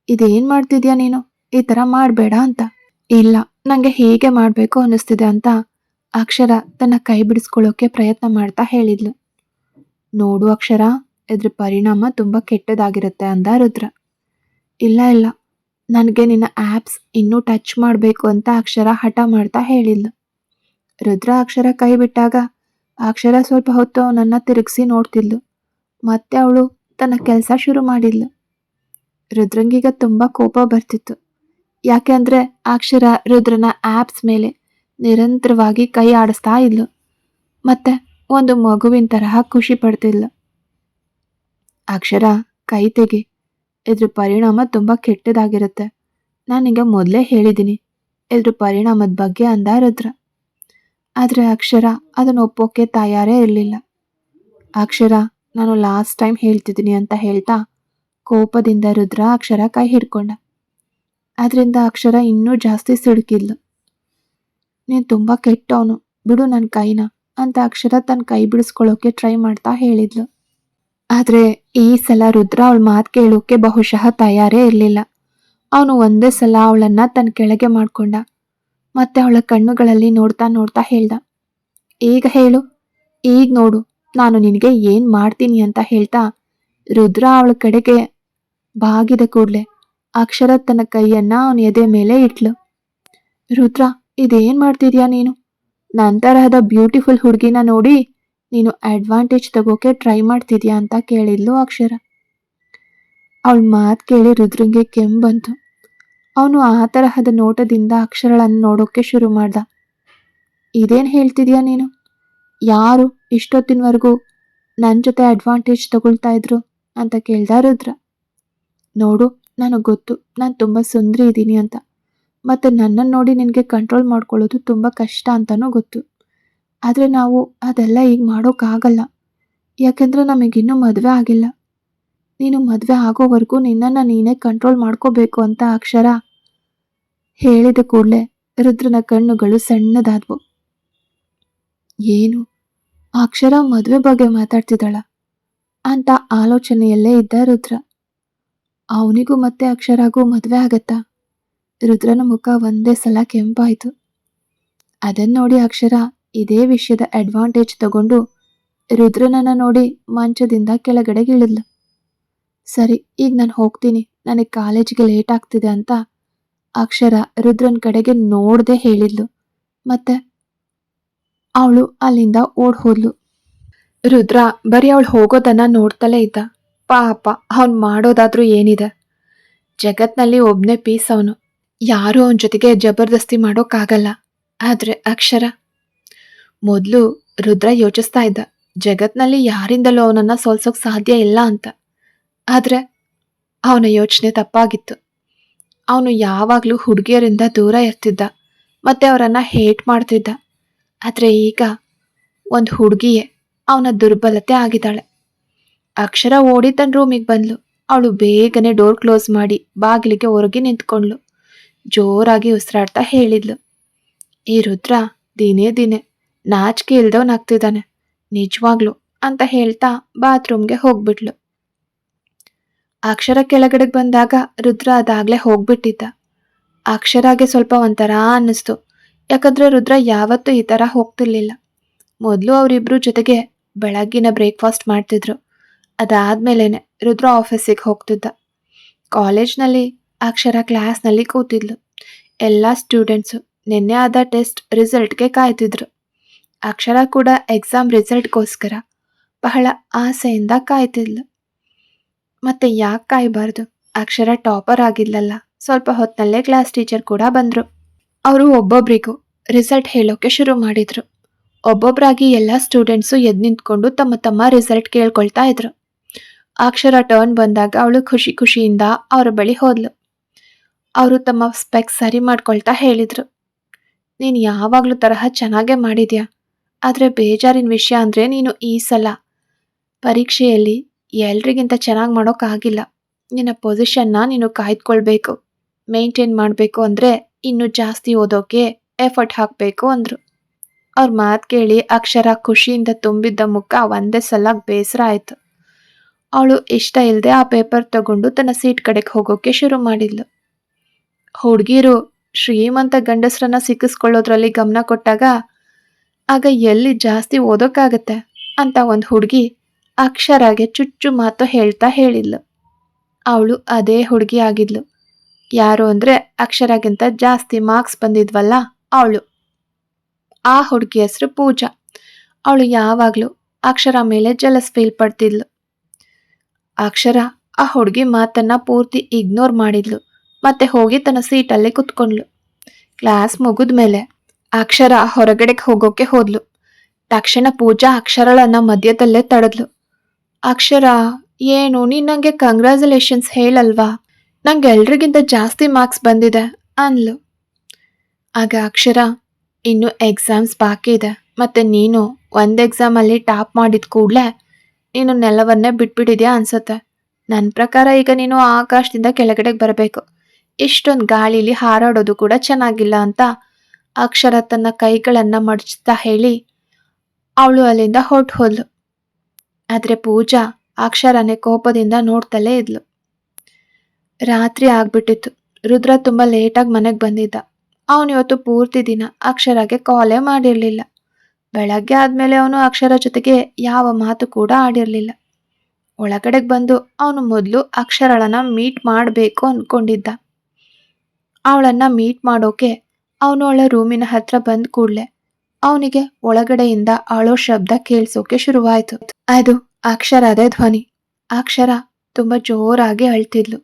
ಇದೇನು ಮಾಡ್ತಿದ್ಯಾ ನೀನು? ಈ ಥರ ಮಾಡಬೇಡ ಅಂತ. ಇಲ್ಲ, ನಂಗೆ ಹೇಗೆ ಮಾಡಬೇಕು ಅನ್ನಿಸ್ತಿದೆ ಅಂತ ಅಕ್ಷರ ತನ್ನ ಕೈ ಬಿಡಿಸ್ಕೊಳ್ಳೋಕೆ ಪ್ರಯತ್ನ ಮಾಡ್ತಾ ಹೇಳಿದ್ಲು. ನೋಡು ಅಕ್ಷರ, ಇದ್ರ ಪರಿಣಾಮ ತುಂಬ ಕೆಟ್ಟದಾಗಿರುತ್ತೆ ಅಂದ ರುದ್ರ. ಇಲ್ಲ ಇಲ್ಲ, ನನಗೆ ನಿನ್ನ ಆ್ಯಪ್ಸ್ ಇನ್ನೂ ಟಚ್ ಮಾಡಬೇಕು ಅಂತ ಅಕ್ಷರ ಹಠ ಮಾಡ್ತಾ ಹೇಳಿದ್ಲು. ರುದ್ರ ಅಕ್ಷರ ಕೈ ಬಿಟ್ಟಾಗ ಅಕ್ಷರ ಸ್ವಲ್ಪ ಹೊತ್ತು ಅವನನ್ನು ತಿರುಗಿಸಿ ನೋಡ್ತಿದ್ಲು. ಮತ್ತೆ ಅವಳು ತನ್ನ ಕೆಲಸ ಶುರು ಮಾಡಿದ್ಲು. ರುದ್ರಂಗೀಗ ತುಂಬ ಕೋಪ ಬರ್ತಿತ್ತು. ಯಾಕೆ ಅಂದರೆ ಅಕ್ಷರ ರುದ್ರನ ಆ್ಯಪ್ಸ್ ಮೇಲೆ ನಿರಂತರವಾಗಿ ಕೈ ಆಡಿಸ್ತಾ ಇದ್ಲು. ಮತ್ತೆ ಒಂದು ಮಗುವಿನ ತರಹ ಖುಷಿ ಪಡ್ತಿದ್ಲು. ಅಕ್ಷರ ಕೈ ತೆಗಿ, ಇದ್ರ ಪರಿಣಾಮ ತುಂಬ ಕೆಟ್ಟದಾಗಿರುತ್ತೆ. ನಾನೀಗ ಮೊದಲೇ ಹೇಳಿದ್ದೀನಿ ಇದ್ರ ಪರಿಣಾಮದ ಬಗ್ಗೆ ಅಂದ ರುದ್ರ. ಆದರೆ ಅಕ್ಷರ ಅದನ್ನು ಒಪ್ಪೋಕೆ ತಯಾರೇ ಇರಲಿಲ್ಲ. ಅಕ್ಷರ, ನಾನು ಲಾಸ್ಟ್ ಟೈಮ್ ಹೇಳ್ತಿದ್ದೀನಿ ಅಂತ ಹೇಳ್ತಾ ಕೋಪದಿಂದ ರುದ್ರ ಅಕ್ಷರ ಕೈ ಹಿಡ್ಕೊಂಡ. ಅದರಿಂದ ಅಕ್ಷರ ಇನ್ನೂ ಜಾಸ್ತಿ ಸಿಡುಕಿದ್ಲು. ನೀನು ತುಂಬ ಕೆಟ್ಟವನು, ಬಿಡು ನನ್ನ ಕೈನ ಅಂತ ಅಕ್ಷರ ತನ್ನ ಕೈ ಬಿಡಿಸ್ಕೊಳ್ಳೋಕೆ ಟ್ರೈ ಮಾಡ್ತಾ ಹೇಳಿದ್ಲು. ಆದರೆ ಈ ಸಲ ರುದ್ರ ಅವಳ ಮಾತು ಕೇಳೋಕೆ ಬಹುಶಃ ತಯಾರೇ ಇರಲಿಲ್ಲ. ಅವನು ಒಂದೇ ಸಲ ಅವಳನ್ನ ತನ್ನ ಕೆಳಗೆ ಮಾಡಿಕೊಂಡ. ಮತ್ತೆ ಅವಳ ಕಣ್ಣುಗಳಲ್ಲಿ ನೋಡ್ತಾ ನೋಡ್ತಾ ಹೇಳ್ದ. ಈಗ ಹೇಳು, ಈಗ ನೋಡು, ನಾನು ನಿನಗೆ ಏನು ಮಾಡ್ತೀನಿ? ಅಂತ ಹೇಳ್ತಾ ರುದ್ರ ಅವಳ ಕಡೆಗೆ ಬಾಗಿದ ಕೂಡಲೇ ಅಕ್ಷರ ತನ್ನ ಕೈಯನ್ನ ಅವನ ಎದೆ ಮೇಲೆ ಇಟ್ಲು. ರುದ್ರ, ಇದೇನ್ ಮಾಡ್ತಿದ್ಯಾ ನೀನು? ನನ್ನ ತರಹದ ಬ್ಯೂಟಿಫುಲ್ ಹುಡುಗಿನ ನೋಡಿ ನೀನು ಅಡ್ವಾಂಟೇಜ್ ತಗೋಕೆ ಟ್ರೈ ಮಾಡ್ತಿದ್ಯಾ ಅಂತ ಕೇಳಿದ್ಲು ಅಕ್ಷರ. ಅವಳ ಮಾತು ಕೇಳಿ ರುದ್ರಂಗೆ ಕೆಮ್ಮು ಬಂತು. ಅವನು ಆ ತರಹದ ನೋಟದಿಂದ ಅಕ್ಷರಗಳನ್ನು ನೋಡೋಕೆ ಶುರು ಮಾಡ್ದ. ಇದೇನು ಹೇಳ್ತಿದ್ಯಾ ನೀನು? ಯಾರು ಇಷ್ಟೊತ್ತಿನವರೆಗೂ ನನ್ನ ಜೊತೆ ಅಡ್ವಾಂಟೇಜ್ ತಗೊಳ್ತಾ ಇದ್ರು? ಅಂತ ಕೇಳ್ದ ರುದ್ರ. ನೋಡು ನನಗೆ ಗೊತ್ತು, ನಾನು ತುಂಬ ಸುಂದರಿ ಇದ್ದೀನಿ ಅಂತ. ಮತ್ತು ನನ್ನನ್ನು ನೋಡಿ ನಿನಗೆ ಕಂಟ್ರೋಲ್ ಮಾಡ್ಕೊಳ್ಳೋದು ತುಂಬ ಕಷ್ಟ ಅಂತಲೂ ಗೊತ್ತು. ಆದರೆ ನಾವು ಅದೆಲ್ಲ ಈಗ ಮಾಡೋಕ್ಕಾಗಲ್ಲ ಯಾಕೆಂದರೆ ನಮಗಿನ್ನೂ ಮದುವೆ ಆಗಿಲ್ಲ. ನೀನು ಮದುವೆ ಆಗೋವರೆಗೂ ನಿನ್ನನ್ನು ನೀನೇ ಕಂಟ್ರೋಲ್ ಮಾಡ್ಕೋಬೇಕು ಅಂತ ಅಕ್ಷರ ಹೇಳಿದ ಕೂಡಲೇ ರುದ್ರನ ಕಣ್ಣುಗಳು ಸಣ್ಣದಾದವು. ಏನು? ಅಕ್ಷರ ಮದುವೆ ಬಗ್ಗೆ ಮಾತಾಡ್ತಿದ್ದಾಳ? ಅಂತ ಆಲೋಚನೆಯಲ್ಲೇ ಇದ್ದ ರುದ್ರ. ಅವನಿಗೂ ಮತ್ತೆ ಅಕ್ಷರಾಗೂ ಮದುವೆ ಆಗತ್ತಾ? ರುದ್ರನ ಮುಖ ಒಂದೇ ಸಲ ಕೆಂಪಾಯಿತು. ಅದನ್ನ ನೋಡಿ ಅಕ್ಷರ ಇದೇ ವಿಷಯದ ಅಡ್ವಾಂಟೇಜ್ ತಗೊಂಡು ರುದ್ರನನ್ನ ನೋಡಿ ಮಂಚದಿಂದ ಕೆಳಗಡೆಗಿಳಿದ್ಲು ಸರಿ, ಈಗ ನಾನು ಹೋಗ್ತೀನಿ. ನನಗೆ ಕಾಲೇಜಿಗೆ ಲೇಟ್ ಆಗ್ತಿದೆ ಅಂತ ಅಕ್ಷರ ರುದ್ರನ ಕಡೆಗೆ ನೋಡದೆ ಹೇಳಿದ್ಲು. ಮತ್ತೆ? ಅವಳು ಅಲ್ಲಿಂದ ಓಡ್ ಹೋದ್ಲು. ರುದ್ರ, ಬರೀ ಅವಳು ಹೋಗೋದನ್ನ ನೋಡ್ತಲೇ ಇದ್ದ. ಪಾಪ, ಅವನ್ ಮಾಡೋದಾದ್ರೂ ಏನಿದೆ? ಜಗತ್ನಲ್ಲಿ ಒಬ್ನೇ ಪೀಸ್ ಅವನು ಯಾರೂ ಅವನ ಜೊತೆಗೆ ಜಬರ್ದಸ್ತಿ ಮಾಡೋಕ್ಕಾಗಲ್ಲ. ಆದರೆ ಅಕ್ಷರ? ಮೊದಲು ರುದ್ರ ಯೋಚಿಸ್ತಾ ಇದ್ದ. ಜಗತ್ನಲ್ಲಿ ಯಾರಿಂದಲೂ ಅವನನ್ನ ಸೋಲ್ಸೋಕೆ ಸಾಧ್ಯ ಇಲ್ಲ ಅಂತ. ಆದರೆ ಅವನ ಯೋಚನೆ ತಪ್ಪಾಗಿತ್ತು. ಅವನು ಯಾವಾಗಲೂ ಹುಡುಗಿಯರಿಂದ ದೂರ ಇರ್ತಿದ್ದ. ಮತ್ತೆ ಅವರನ್ನು ಹೇಟ್ ಮಾಡ್ತಿದ್ದ. ಆದರೆ ಈಗ ಒಂದು ಹುಡುಗಿಯೇ ಅವನ ದುರ್ಬಲತೆ ಆಗಿದ್ದಾಳೆ. ಅಕ್ಷರ ಓಡಿ ತನ್ನ ರೂಮಿಗೆ ಬಂದ್ಲು. ಅವಳು ಬೇಗನೆ ಡೋರ್ ಕ್ಲೋಸ್ ಮಾಡಿ ಬಾಗಿಲಿಗೆ ಹೊರಗೆ ನಿಂತ್ಕೊಂಡ್ಲು ಜೋರಾಗಿ ಉಸಿರಾಡ್ತಾ ಹೇಳಿದ್ಲು. ಈ ರುದ್ರ, ದಿನೇ ದಿನೇ ನಾಚಿಕೆ ಇಲ್ದವನಾಗ್ತಿದ್ದಾನೆ ನಿಜವಾಗ್ಲು, ಅಂತ ಹೇಳ್ತಾ ಬಾತ್ರೂಮ್ಗೆ ಹೋಗ್ಬಿಟ್ಲು. ಅಕ್ಷರ ಕೆಳಗಡೆಗೆ ಬಂದಾಗ ರುದ್ರ ಅದಾಗ್ಲೇ ಹೋಗ್ಬಿಟ್ಟಿದ್ದ. ಅಕ್ಷರಾಗೆ ಸ್ವಲ್ಪ ಒಂಥರ ಅನ್ನಿಸ್ತು. ಯಾಕಂದ್ರೆ ರುದ್ರ ಯಾವತ್ತೂ ಈ ಥರ ಹೋಗ್ತಿರ್ಲಿಲ್ಲ. ಮೊದಲು ಅವರಿಬ್ಬರು ಜೊತೆಗೆ ಬೆಳಗ್ಗಿನ ಬ್ರೇಕ್ಫಾಸ್ಟ್ ಮಾಡ್ತಿದ್ರು. ಅದಾದ್ಮೇಲೇನೆ ರುದ್ರ ಆಫೀಸಿಗೆ ಹೋಗ್ತಿದ್ದ. ಕಾಲೇಜ್ನಲ್ಲಿ ಅಕ್ಷರ ಕ್ಲಾಸ್ನಲ್ಲಿ ಕೂತಿದ್ಲು. ಎಲ್ಲ ಸ್ಟೂಡೆಂಟ್ಸು ನಿನ್ನೆ ಆದ ಟೆಸ್ಟ್ ರಿಸಲ್ಟ್ಗೆ ಕಾಯ್ತಿದ್ರು. ಅಕ್ಷರ ಕೂಡ ಎಕ್ಸಾಮ್ ರಿಸಲ್ಟ್ಗೋಸ್ಕರ ಬಹಳ ಆಸೆಯಿಂದ ಕಾಯ್ತಿದ್ಲು. ಮತ್ತೆ ಯಾಕೆ ಕಾಯಬಾರ್ದು? ಅಕ್ಷರ ಟಾಪರ್ ಆಗಿದ್ಲಲ್ಲ, ಸ್ವಲ್ಪ ಹೊತ್ತಿನಲ್ಲೇ ಕ್ಲಾಸ್ ಟೀಚರ್ ಕೂಡ ಬಂದರು. ಅವರು ಒಬ್ಬೊಬ್ರಿಗೂ ರಿಸಲ್ಟ್ ಹೇಳೋಕೆ ಶುರು ಮಾಡಿದರು. ಒಬ್ಬೊಬ್ಬರಾಗಿ ಎಲ್ಲ ಸ್ಟೂಡೆಂಟ್ಸು ಎದ್ದು ನಿಂತ್ಕೊಂಡು ತಮ್ಮ ತಮ್ಮ ರಿಸಲ್ಟ್ ಕೇಳ್ಕೊಳ್ತಾ ಇದ್ರು. ಅಕ್ಷರ ಟರ್ನ್ ಬಂದಾಗ ಅವಳು ಖುಷಿ ಖುಷಿಯಿಂದ ಅವರ ಬಳಿ ಹೋದ್ಲು. ಅವರು ತಮ್ಮ ಸ್ಪೆಕ್ಸ್ ಸರಿ ಮಾಡ್ಕೊಳ್ತಾ ಹೇಳಿದ್ರು. ನೀನು ಯಾವಾಗಲೂ ತರಹ ಚೆನ್ನಾಗೇ ಮಾಡಿದ್ಯಾ? ಆದರೆ ಬೇಜಾರಿನ ವಿಷಯ ಅಂದರೆ ನೀನು ಈ ಸಲ ಪರೀಕ್ಷೆಯಲ್ಲಿ ಎಲ್ರಿಗಿಂತ ಚೆನ್ನಾಗಿ ಮಾಡೋಕ್ಕಾಗಿಲ್ಲ. ನಿನ್ನ ಪೊಸಿಷನ್ನ ನೀನು ಕಾಯ್ದುಕೊಳ್ಬೇಕು. ಮೇಂಟೈನ್ ಮಾಡಬೇಕು ಅಂದರೆ ಇನ್ನೂ ಜಾಸ್ತಿ ಓದೋಕೆ ಎಫರ್ಟ್ ಹಾಕಬೇಕು ಅಂದರು. ಅವ್ರ ಮಾತು ಕೇಳಿ ಅಕ್ಷರ ಖುಷಿಯಿಂದ ತುಂಬಿದ್ದ ಮುಖ ಒಂದೇ ಸಲ ಬೇಸರ ಆಯಿತು. ಅವಳು ಇಷ್ಟ ಇಲ್ಲದೆ ಆ ಪೇಪರ್ ತಗೊಂಡು ತನ್ನ ಸೀಟ್ ಕಡೆಗೆ ಹೋಗೋಕೆ ಶುರು ಮಾಡಿದ್ಲು. ಹುಡುಗಿರು ಶ್ರೀಮಂತ ಗಂಡಸರನ್ನ ಸಿಕ್ಕಿಸ್ಕೊಳ್ಳೋದ್ರಲ್ಲಿ ಗಮನ ಕೊಟ್ಟಾಗ, ಆಗ ಎಲ್ಲಿ ಜಾಸ್ತಿ ಓದೋಕ್ಕಾಗತ್ತೆ? ಅಂತ ಒಂದು ಹುಡುಗಿ ಅಕ್ಷರಾಗೆ ಚುಚ್ಚು ಮಾತು ಹೇಳ್ತಾ ಹೇಳಿದ್ಲು. ಅವಳು ಅದೇ ಹುಡುಗಿ ಆಗಿದ್ಲು. ಯಾರು ಅಂದರೆ ಅಕ್ಷರಗಿಂತ ಜಾಸ್ತಿ ಮಾರ್ಕ್ಸ್ ಬಂದಿದ್ವಲ್ಲ ಅವಳು. ಆ ಹುಡುಗಿ ಹೆಸರು ಪೂಜಾ. ಅವಳು ಯಾವಾಗಲೂ ಅಕ್ಷರ ಮೇಲೆ ಜಲಸ್ ಫೀಲ್ ಪಡ್ತಿದ್ಲು. ಅಕ್ಷರ ಆ ಹುಡುಗಿ ಮಾತನ್ನ ಪೂರ್ತಿ ಇಗ್ನೋರ್ ಮಾಡಿದ್ಲು. ಮತ್ತೆ ಹೋಗಿ ತನ್ನ ಸೀಟಲ್ಲೇ ಕುತ್ಕೊಂಡ್ಲು. ಕ್ಲಾಸ್ ಮುಗಿದ ಮೇಲೆ ಅಕ್ಷರ ಹೊರಗಡೆಗೆ ಹೋಗೋಕೆ ಹೋದ್ಲು. ತಕ್ಷಣ ಪೂಜಾ ಅಕ್ಷರಳನ್ನ ಮಧ್ಯದಲ್ಲೇ ತಡೆದ್ಲು. ಅಕ್ಷರ, ಏನು, ನೀನ್ ನಂಗೆ ಕಂಗ್ರ್ಯಾಚುಲೇಷನ್ಸ್ ಹೇಳಲ್ವಾ? ನಂಗೆ ಎಲ್ರಿಗಿಂತ ಜಾಸ್ತಿ ಮಾರ್ಕ್ಸ್ ಬಂದಿದೆ ಅನ್ಲು ಆಗ ಅಕ್ಷರ, ಇನ್ನು ಎಕ್ಸಾಮ್ಸ್ ಬಾಕಿ ಇದೆ ಮತ್ತೆ ನೀನು ಒಂದು ಎಕ್ಸಾಮಲ್ಲಿ ಟಾಪ್ ಮಾಡಿದ ಕೂಡಲೇ ನೀನು ನೆಲವನ್ನೇ ಬಿಟ್ಬಿಟ್ಟಿದ್ಯಾ ಅನ್ಸುತ್ತೆ. ನನ್ನ ಪ್ರಕಾರ ಈಗ ನೀನು ಆಕಾಶದಿಂದ ಕೆಳಗಡೆಗೆ ಬರಬೇಕು. ಇಷ್ಟೊಂದು ಗಾಳಿಲಿ ಹಾರಾಡೋದು ಕೂಡ ಚೆನ್ನಾಗಿಲ್ಲ ಅಂತ ಅಕ್ಷರ ತನ್ನ ಕೈಗಳನ್ನು ಮಡಚ್ತಾ ಹೇಳಿ ಅವಳು ಅಲ್ಲಿಂದ ಹೊಟ್ಟು ಹೋದ್ಲು. ಆದರೆ ಪೂಜಾ ಅಕ್ಷರನೇ ಕೋಪದಿಂದ ನೋಡ್ತಲೇ ಇದ್ಲು. ರಾತ್ರಿ ಆಗ್ಬಿಟ್ಟಿತ್ತು. ರುದ್ರ ತುಂಬ ಲೇಟಾಗಿ ಮನೆಗೆ ಬಂದಿದ್ದ. ಅವನು ಇವತ್ತು ಪೂರ್ತಿ ದಿನ ಅಕ್ಷರಗೆ ಕಾಲೇ ಮಾಡಿರ್ಲಿಲ್ಲ. ಬೆಳಗ್ಗೆ ಆದ್ಮೇಲೆ ಅವನು ಅಕ್ಷರ ಜೊತೆಗೆ ಯಾವ ಮಾತು ಕೂಡ ಆಡಿರಲಿಲ್ಲ. ಒಳಗಡೆಗೆ ಬಂದು ಅವನು ಮೊದಲು ಅಕ್ಷರಳನ್ನ ಮೀಟ್ ಮಾಡಬೇಕು ಅನ್ಕೊಂಡಿದ್ದ. ಅವಳನ್ನ ಮೀಟ್ ಮಾಡೋಕೆ ಅವನು ಅವಳ ರೂಮಿನ ಹತ್ರ ಬಂದ ಕೂಡ್ಲೆ ಅವನಿಗೆ ಒಳಗಡೆಯಿಂದ ಅಳೋ ಶಬ್ದ ಕೇಳಿಸೋಕೆ ಶುರುವಾಯ್ತು. ಅದು ಅಕ್ಷರದೇ ಧ್ವನಿ. ಅಕ್ಷರ ತುಂಬಾ ಜೋರಾಗಿ ಅಳ್ತಿದ್ಲು.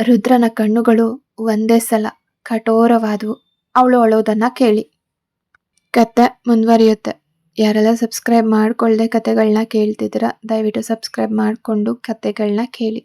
ರುದ್ರನ ಕಣ್ಣುಗಳು ಒಂದೇ ಸಲ ಕಠೋರವಾದವು. ಅವಳು ಅಳೋದನ್ನ ಕೇಳಿ. ಕತೆ ಮುಂದುವರಿಯುತ್ತೆ. ಯಾರೆಲ್ಲ ಸಬ್ಸ್ಕ್ರೈಬ್ ಮಾಡಿಕೊಳ್ಳದೆ ಕತೆಗಳನ್ನ ಕೇಳ್ತಿದ್ದೀರಾ ದಯವಿಟ್ಟು ಸಬ್ಸ್ಕ್ರೈಬ್ ಮಾಡಿಕೊಂಡು ಕತೆಗಳನ್ನ ಕೇಳಿ.